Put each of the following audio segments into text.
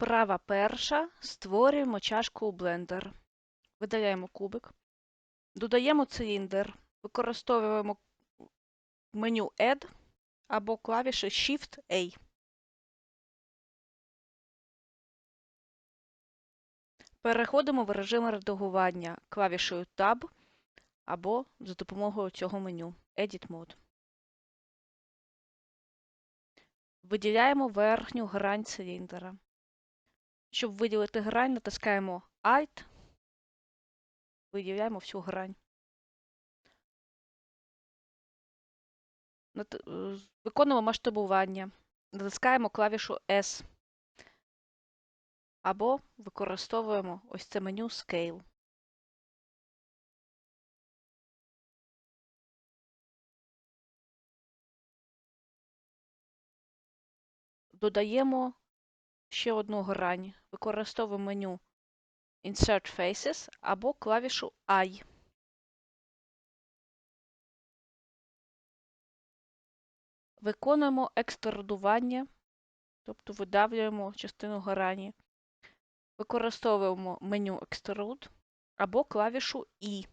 Вправа перша. Створюємо чашку у блендер. Видаляємо кубик. Додаємо циліндр. Використовуємо меню Add або клавіші Shift-A. Переходимо в режим редагування клавішею Tab або за допомогою цього меню Edit Mode. Виділяємо верхню грань циліндра. Щоб виділити грань, натискаємо Alt, виділяємо всю грань. Е, Виконуємо масштабування. Натискаємо клавішу S. Або використовуємо ось це меню Scale. Додаємо ще одну грань. Використовуємо меню Insert Faces або клавішу I. Виконуємо екструдування, тобто видавлюємо частину грані. Використовуємо меню Extrude або клавішу I.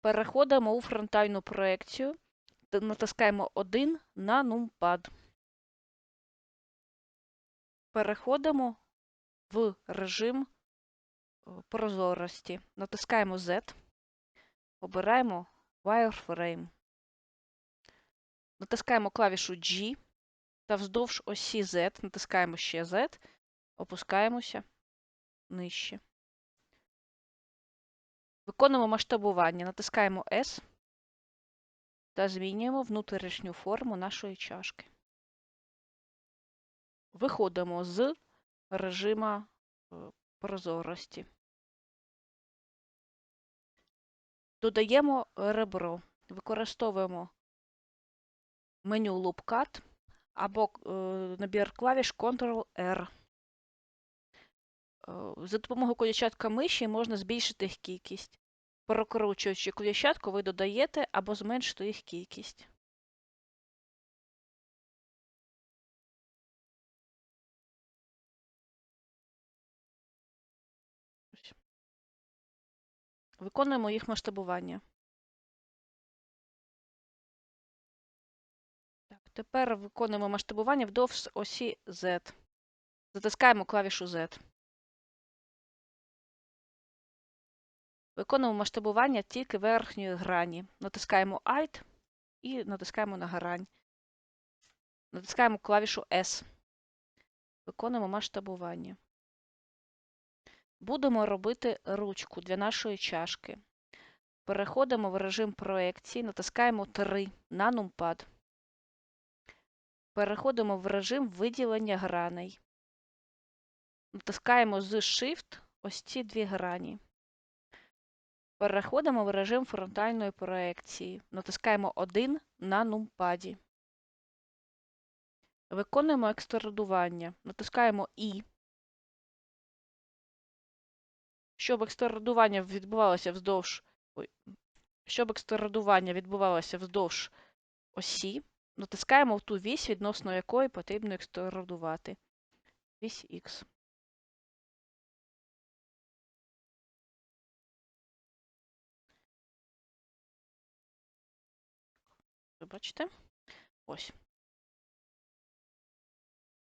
Переходимо у фронтальну проекцію натискаємо 1 на нумпад. Переходимо в режим е, прозорості. Натискаємо Z, обираємо Wireframe. Натискаємо клавішу G та вздовж осі Z натискаємо ще Z, опускаємося нижче. Виконуємо масштабування, натискаємо S та змінюємо внутрішню форму нашої чашки. Виходимо з режима е, прозорості. Додаємо ребро. Використовуємо меню Loop Cut або е, набір клавіш Ctrl-R. Е, За допомогою коліщатка миші можна збільшити їх кількість. Прокручуючи коліщатку, ви додаєте або зменшите їх кількість. Виконуємо їх масштабування. Так, тепер виконуємо масштабування вдовж осі Z. Затискаємо клавішу Z. Виконуємо масштабування тільки верхньої грані. Натискаємо Alt і натискаємо на грань. Натискаємо клавішу S. Виконуємо масштабування. Будемо робити ручку для нашої чашки. Переходимо в режим проекції, натискаємо 3 на нумпад. Переходимо в режим виділення граней. Натискаємо з Shift ось ці дві грані. Переходимо в режим фронтальної проекції. Натискаємо 1 на нумпаді. Виконуємо екструдування. Натискаємо І. Щоб екструдування відбувалося вздовж. Ой, щоб екструдування відбувалося вздовж осі, натискаємо в ту вісь, відносно якої потрібно екструдувати. Вісь Х. Ви бачите? Ось.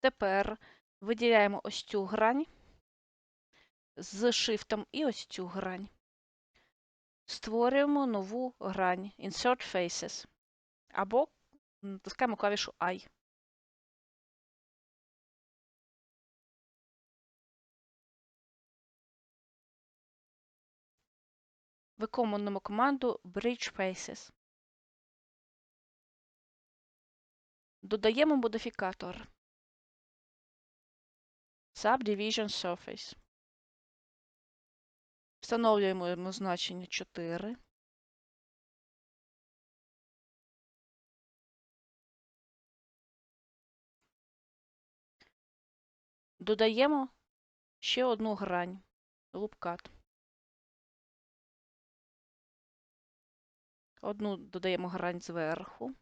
Тепер виділяємо ось цю грань з шифтом і ось цю грань. Створюємо нову грань Insert Faces або натискаємо клавішу I. Виконуємо команду Bridge Faces. Додаємо модифікатор Subdivision Surface. Встановлюємо йому значення 4. Додаємо ще одну грань лупкат. Одну додаємо грань зверху.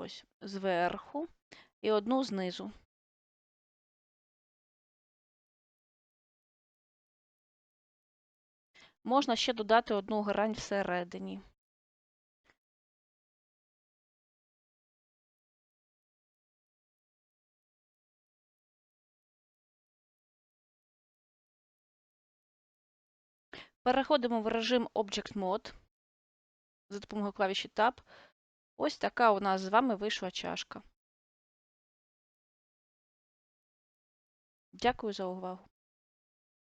Ось зверху і одну знизу. Можна ще додати одну грань всередині. Переходимо в режим Object Mode за допомогою клавіші Tab. Ось така у нас з вами вийшла чашка. Дякую за увагу.